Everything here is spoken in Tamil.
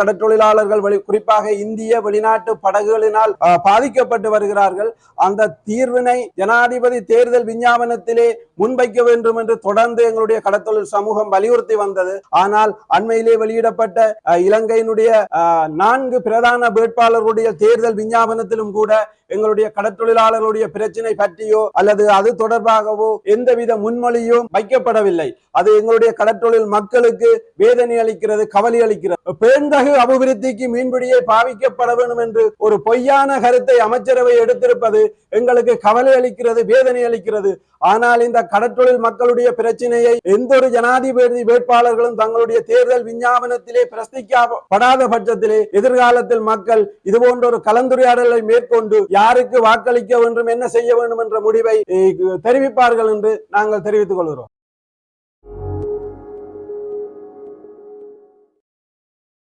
கடற்றொழிலாளர்கள் வெளி குறிப்பாக இந்திய வெளிநாட்டு படகுகளினால் பாதிக்கப்பட்டு வருகிறார்கள். அந்த தீர்வினை ஜனாதிபதி தேர்தல் விஞ்ஞாபனத்திலே முன்வைக்க வேண்டும் என்று தொடர்ந்து எங்களுடைய கடத்தொழில் சமூகம் வலியுறுத்தி வந்தது. ஆனால் அண்மையிலே வெளியிடப்பட்ட இலங்கையினுடைய நான்கு பிரதான வேட்பாளர்களுடைய தேர்தல் விஞ்ஞாபனத்திலும் கூட எங்களுடைய கடற்றொழிலாளர்களுடைய பிரச்சினை பற்றியோ அல்லது அது தொடர்பாகவோ எந்தவித முன்மொழியும் வைக்கப்படவில்லை. அது எங்களுடைய கடற்றொழில் மக்களுக்கு வேதனை அளிக்கிறது கவலை அளிக்கிறது. பெருந்தகு அபிவிருத்திக்கு மீன்பிடியை பாவிக்கப்பட வேண்டும் என்று ஒரு பொய்யான கருத்தை அமைச்சரவை எடுத்திருப்பது எங்களுக்கு கவலை அளிக்கிறது வேதனை அளிக்கிறது. ஆனால் இந்த கடற்றொழில் மக்களுடைய பிரச்சனையை எந்த ஒரு ஜனாதிபதி வேட்பாளர்களும் தங்களுடைய தேர்தல் விஞ்ஞாபனத்திலே பிரஸ்திக்கப்படாத பட்சத்திலே எதிர்காலத்தில் மக்கள் இது போன்ற ஒரு கலந்துரையாடலை மேற்கொண்டு யாருக்கு வாக்களிக்க வேண்டும் என்ன செய்ய வேண்டும் என்ற முடிவை தெரிவிப்பார்கள் என்று நாங்கள் தெரிவித்துக் கொள்கிறோம்.